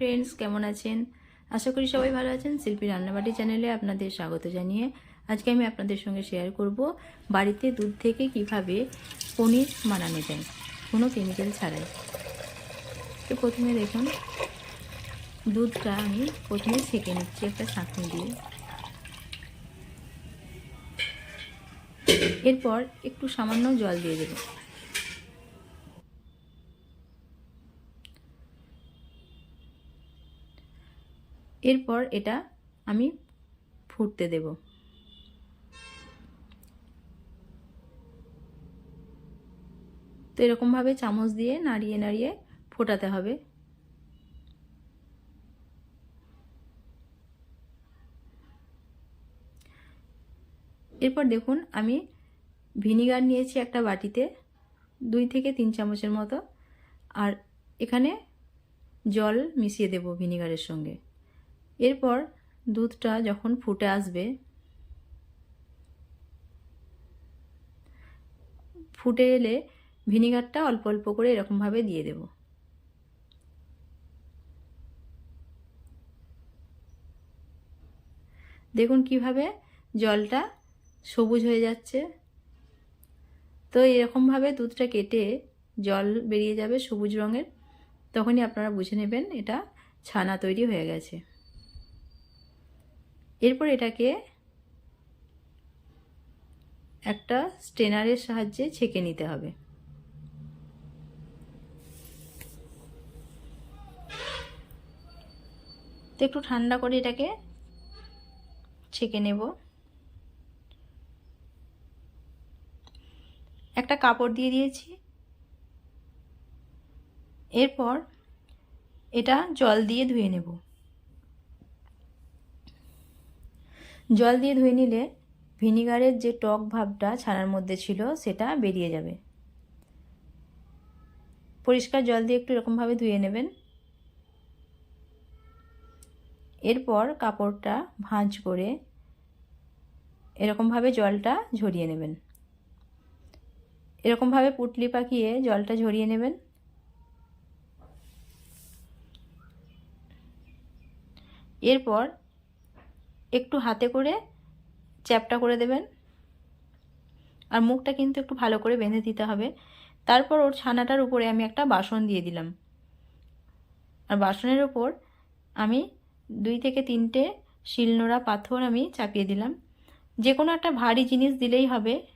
Friends কেমন আছেন? আশা করি সবাই ভালো আছেন। শিল্পী রান্নাবাটি চ্যানেলে আপনাদের স্বাগত জানিয়ে আজকে আমি আপনাদের সঙ্গে শেয়ার করব বাড়িতে দুধ থেকে কীভাবে পনির বানানো যায়। কোনো কেমিক্যাল ছাড়াই। তো প্রথমে দেখুন, দুধটা আমি প্রথমে ছেঁকে নিচ্ছি একটা ছাঁকনি দিয়ে। এরপর একটু সামান্য জল দিয়ে দেবো। এরপর এটা আমি ফুটতে দেব। তো এরকমভাবে চামচ দিয়ে নাড়িয়ে নাড়িয়ে ফোটাতে হবে। এরপর দেখুন, আমি ভিনিগার নিয়েছি একটা বাটিতে দুই থেকে তিন চামচের মতো, আর এখানে জল মিশিয়ে দেব ভিনিগারের সঙ্গে। এরপর দুধটা যখন ফুটে আসবে, ফুটে এলে ভিনিগারটা অল্প অল্প করে এরকমভাবে দিয়ে দেব। দেখুন কীভাবে জলটা সবুজ হয়ে যাচ্ছে। তো এরকমভাবে দুধটা কেটে জল বেরিয়ে যাবে সবুজ রঙের, তখনই আপনারা বুঝে নেবেন এটা ছানা তৈরি হয়ে গেছে। এরপর এটাকে একটা স্টেনারের সাহায্যে ছেঁকে নিতে হবে। তো একটু ঠান্ডা করে এটাকে ছেঁকে নেব। একটা কাপড় দিয়ে দিয়েছি। এরপর এটা জল দিয়ে ধুয়ে নেব। জল দিয়ে ধুয়ে নিলে ভিনিগারের যে টক ভাবটা ছানার মধ্যে ছিল, সেটা বেরিয়ে যাবে। পরিষ্কার জল দিয়ে একটু এরকমভাবে ধুয়ে নেবেন। এরপর কাপড়টা ভাঁজ করে এরকমভাবে জলটা ঝরিয়ে নেবেন। এরকমভাবে পুটলি পাকিয়ে জলটা ঝরিয়ে নেবেন। এরপর একটু হাতে করে চ্যাপটা করে দেবেন। আর মুখটা কিন্তু একটু ভালো করে বেঁধে দিতে হবে। তারপর ওর ছানাটার উপরে আমি একটা বাসন দিয়ে দিলাম। আর বাসনের ওপর আমি দুই থেকে তিনটে শিলনোড়া পাথর আমি চাপিয়ে দিলাম। যে কোনো একটা ভারী জিনিস দিলেই হবে।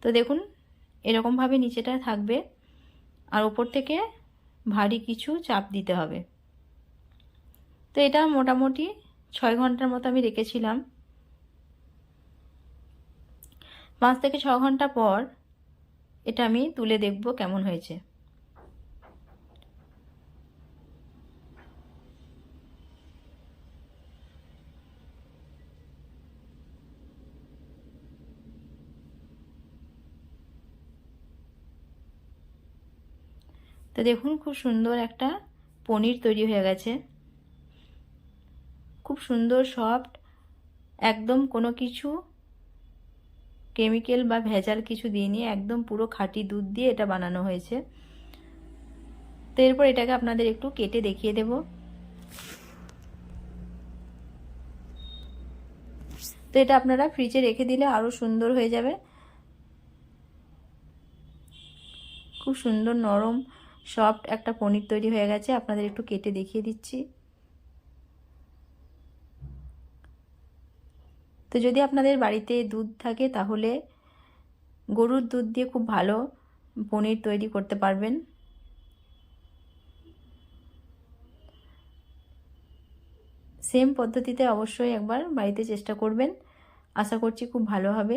তো দেখুন, এরকমভাবে নিচেটা থাকবে। আর ওপর থেকে ভারী কিছু চাপ দিতে হবে। তো এটা মোটামুটি ছয় ঘণ্টার মতো আমি রেখেছিলাম। পাঁচ থেকে ছ ঘণ্টা পর এটা আমি তুলে দেখব কেমন হয়েছে। তো দেখুন খুব সুন্দর একটা পনির তৈরি হয়ে গেছে। খুব সুন্দর সফট একদম কোনো কিছু কেমিক্যাল বা ভেজাল কিছু দিইনি, একদম পুরো খাঁটি দুধ দিয়ে এটা বানানো হয়েছে। তো এরপর এটাকে আপনাদের একটু কেটে দেখিয়ে দেব। তো এটা আপনারা ফ্রিজে রেখে দিলে আরও সুন্দর হয়ে যাবে। খুব সুন্দর নরম সফট একটা পনির তৈরি হয়ে গেছে, আপনাদের একটু কেটে দেখিয়ে দিচ্ছি। তো যদি আপনাদের বাড়িতে দুধ থাকে, তাহলে গরুর দুধ দিয়ে খুব ভালো পনির তৈরি করতে পারবেন। সেম পদ্ধতিতে অবশ্যই একবার বাড়িতে চেষ্টা করবেন। আশা করছি খুব ভালো হবে।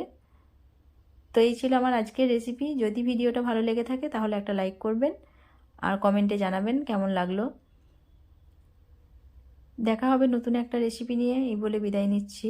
তো এই ছিল আমার আজকের রেসিপি যদি ভিডিওটা ভালো লেগে থাকে, তাহলে একটা লাইক করবেন আর কমেন্টে জানাবেন কেমন লাগল। দেখা হবে নতুন একটা রেসিপি নিয়ে। এই বলে বিদায় নিচ্ছি।